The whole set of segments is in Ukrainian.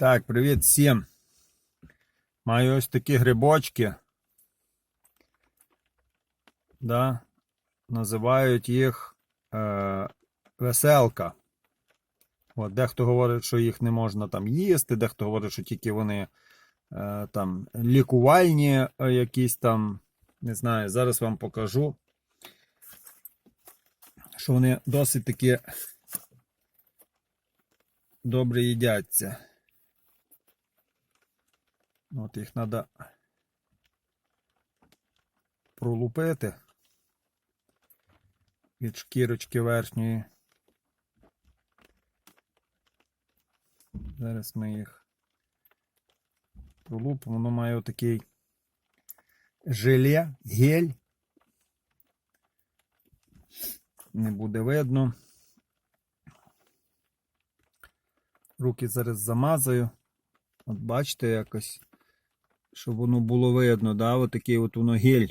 Так, привіт всім. Маю ось такі грибочки. Да? Називають їх е, веселка. От, дехто говорить, що їх не можна там їсти, дехто говорить, що тільки вони е, там лікувальні е, якісь там. Не знаю, зараз вам покажу. Що вони досить таки добре їдяться. От їх треба пролупити від шкірочки верхньої. Зараз ми їх пролупимо. Воно має отакий желе, гель. Не буде видно. Руки зараз замазаю. От бачите якось, щоб воно було видно, да? От от воно гель.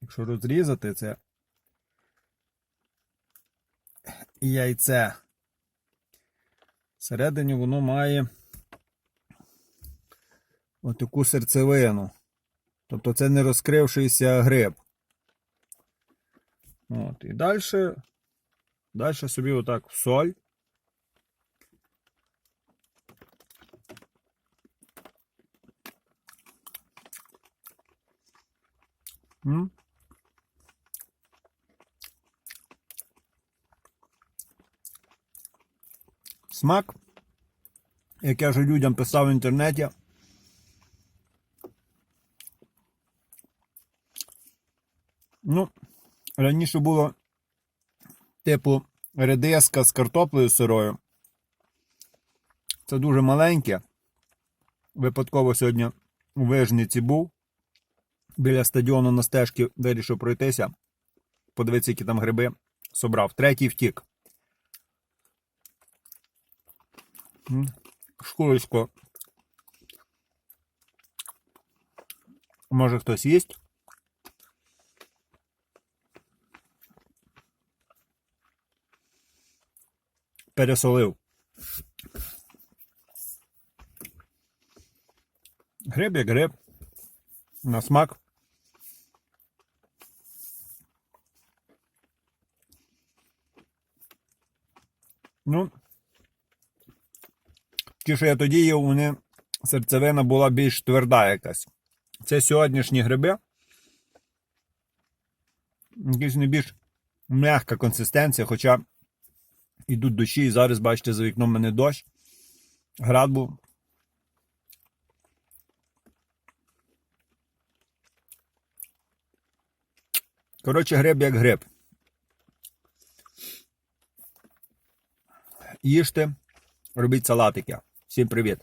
Якщо розрізати це яйце. Всередині воно має отаку серцевину. Тобто це не розкрившийся гриб. От, і далі, далі собі отак в соль. Смак, як я вже людям писав в інтернеті. Ну, раніше було типу редиска з картоплею сирою. Це дуже маленьке. Випадково сьогодні у Вижниці був. Біля стадіону на стежці вирішив пройтися. Подивитися, які там гриби собрав. Третій втік. Шкурочко. Може хтось їсть? Пересолив. Гриб як гриб. На смак. Ну, ті, що я тоді їв, вони серцевина була більш тверда якась. Це сьогоднішні гриби. Якісь не більш м'яка консистенція, хоча йдуть дощі, і зараз, бачите, за вікном мене дощ. Град був. Коротше, гриб як гриб. Їжте, робіть салатики. Всім привіт!